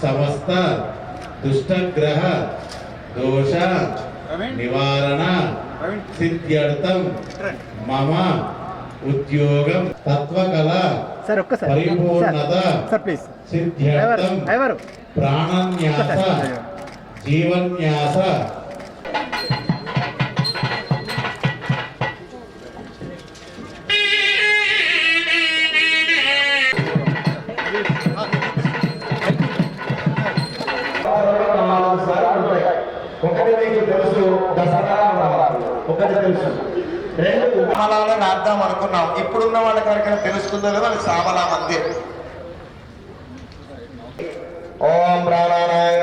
సమస్త దుష్టగ్రహ దోష నివారణ సిద్ధ్యర్థం మమ ఉద్యోగం తత్వకళ పరిపూర్ణత సిద్ధ్యర్థం ప్రాణన్యాస. జీవన్యాస తెలుసు. రెండు రాద్దాం అనుకున్నాం. ఇప్పుడున్న వాళ్ళకి ఎవరికైనా తెలుస్తుందో లేదో అది సామలా మందిర్. ఓం ప్రాణానాయ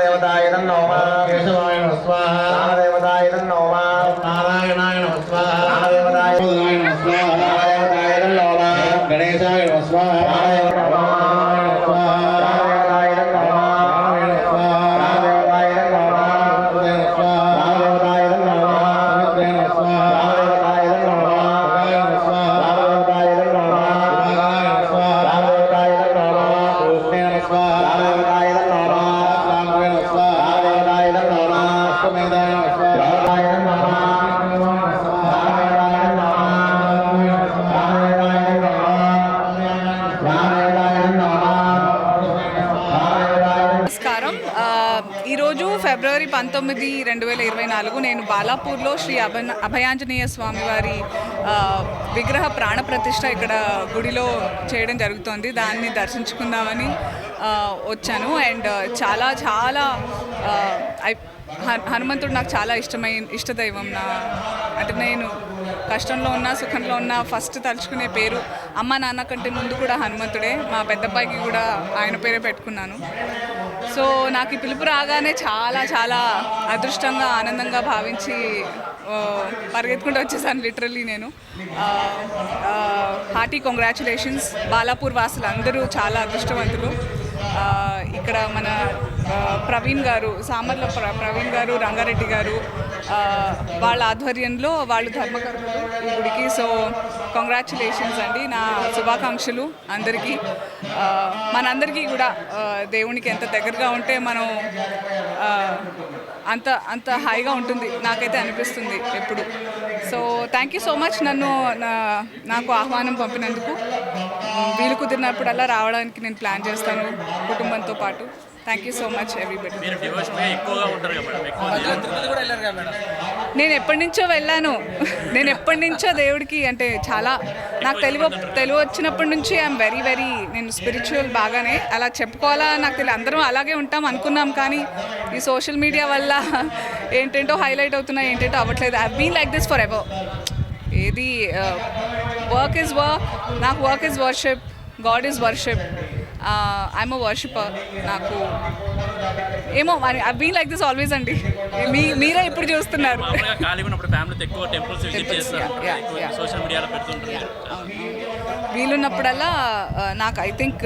దేవతాయ నోమ. కేశవాయ స్వాహ దేవతాయ నోమ. నారాయణాయ స్వాహ దేవతాయ స్వాహ దేవతాయ నోమ. గణేశాయ స్వాహ ఈరోజు ఫిబ్రవరి పంతొమ్మిది రెండు వేల ఇరవై నాలుగు నేను బాలాపూర్లో శ్రీ అభ అభయాంజనేయ స్వామి వారి విగ్రహ ప్రాణప్రతిష్ట ఇక్కడ గుడిలో చేయడం జరుగుతోంది. దాన్ని దర్శించుకుందామని వచ్చాను. అండ్ చాలా చాలా ఐ- హనుమంతుడు నాకు చాలా ఇష్టమైన ఇష్టదైవం నా అంటే నేను కష్టంలో ఉన్నా సుఖంలో ఉన్నా ఫస్ట్ తలుచుకునే పేరు అమ్మ నాన్న కంటే ముందు కూడా హనుమంతుడే. మా పెద్దబ్బాయికి కూడా ఆయన పేరే పెట్టుకున్నాను. సో నాకు ఈ పిలుపు రాగానే చాలా చాలా అదృష్టంగా ఆనందంగా భావించి పరిగెత్తుకుంటూ వచ్చేసాను లిటరల్లీ నేను. హార్టీ కంగ్రాచులేషన్స్ బాలాపూర్ వాసులు అందరూ చాలా అదృష్టవంతులు. ఇక్కడ మన ప్రవీణ్ గారు సామర్ల ప్ర- ప్రవీణ్ గారు రంగారెడ్డి గారు వాళ్ళ ఆధ్వర్యంలో వాళ్ళు ధర్మకర్తలు ఈ గుడికి. సో కంగ్రాచులేషన్స్ అండి. నా శుభాకాంక్షలు అందరికీ. మనందరికీ కూడా దేవునికి ఎంత దగ్గరగా ఉంటే మనం అంత అంత హాయిగా ఉంటుంది. నాకైతే అనిపిస్తుంది ఎప్పుడు. So thank you so much నన్ను నా- నాకు ఆహ్వానం పంపినందుకు. వీలు కుదిరినప్పుడల్లా రావడానికి నేను ప్లాన్ చేస్తాను కుటుంబంతో పాటు. Thank you so much everybody నేను ఎప్పటి నుంచో వెళ్ళాను. నేను ఎప్పటి నుంచో దేవుడికి అంటే చాలా నాకు తెలివ తెలివి వచ్చినప్పటి నుంచి ఐఎమ్ వెరీ వెరీ నేను స్పిరిచువల్ బాగానే. అలా చెప్పుకోవాలా నాకు తెలియదు. అందరం అలాగే ఉంటాం అనుకున్నాం కానీ ఈ సోషల్ మీడియా వల్ల ఏంటేంటో హైలైట్ అవుతున్నాయి ఏంటేంటో అవ్వట్లేదు. I been like this forever ఏది వర్క్ ఇస్ వర్క్ నాకు work is worship God is worship I'm a worshipper నాకు ఏమో I been like this always అండి. మీ మీరే ఇప్పుడు చూస్తున్నారు. వీలున్నప్పుడల్లా నాకు ఐ థింక్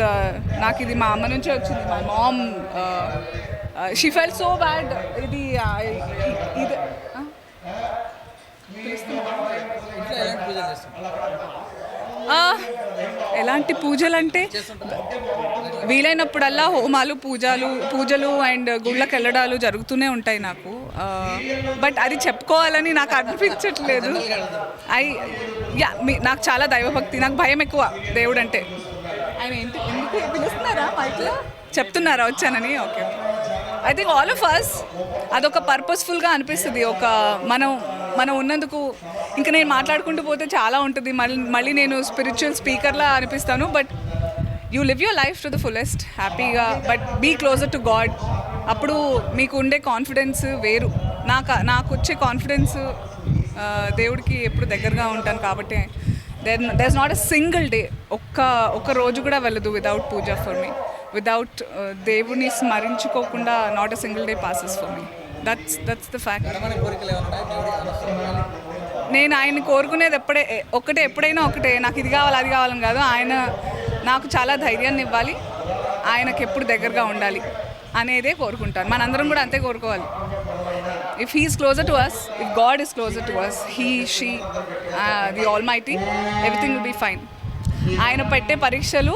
నాకు ఇది మా అమ్మ నుంచే వచ్చింది. My mom she fell so bad ఇది ఇది ఎలాంటి పూజలు అంటే వీలైనప్పుడల్లా హోమాలు పూజలు పూజలు అండ్ గుళ్ళకి వెళ్ళడాలు జరుగుతూనే ఉంటాయి నాకు. బట్ అది చెప్పుకోవాలని నాకు అనిపించట్లేదు. ఐ యా నాకు చాలా దైవభక్తి నాకు భయం ఎక్కువ దేవుడు అంటే ఆయన ఏంటి ఎందుకు పిలుస్తున్నారా మైక్లో చెప్తున్నారా వచ్చానని? Okay I think all of us అదొక పర్పస్ఫుల్గా అనిపిస్తుంది. ఒక మనం మనం ఉన్నందుకు ఇంకా నేను మాట్లాడుకుంటూ పోతే చాలా ఉంటుంది. మళ్ళీ మళ్ళీ నేను స్పిరిచువల్ స్పీకర్లా అనిపిస్తాను. But you live your life to the fullest హ్యాపీగా but be closer to God అప్పుడు మీకు ఉండే కాన్ఫిడెన్స్ వేరు. నాకు నాకు వచ్చే కాన్ఫిడెన్స్ దేవుడికి ఎప్పుడు దగ్గరగా ఉంటాను కాబట్టి then there not a single day ఒక్క ఒక్క రోజు కూడా వెళ్ళదు without puja for me without దేవుని స్మరించుకోకుండా not a single day passes for me that's that's the fact నేను ఆయన కోరుకునేది ఎప్పుడే ఒకటే ఎప్పుడైనా ఒకటే. నాకు ఇది కావాలి అది కావాలని కాదు. ఆయన నాకు చాలా ధైర్యాన్ని ఇవ్వాలి. ఆయనకి ఎప్పుడు దగ్గరగా ఉండాలి అనేదే కోరుకుంటాను. మనందరం కూడా అంతే కోరుకోవాలి. If he's closer to us if God is closer to us he she the almighty everything will be fine ఆయన పెట్టే పరీక్షలు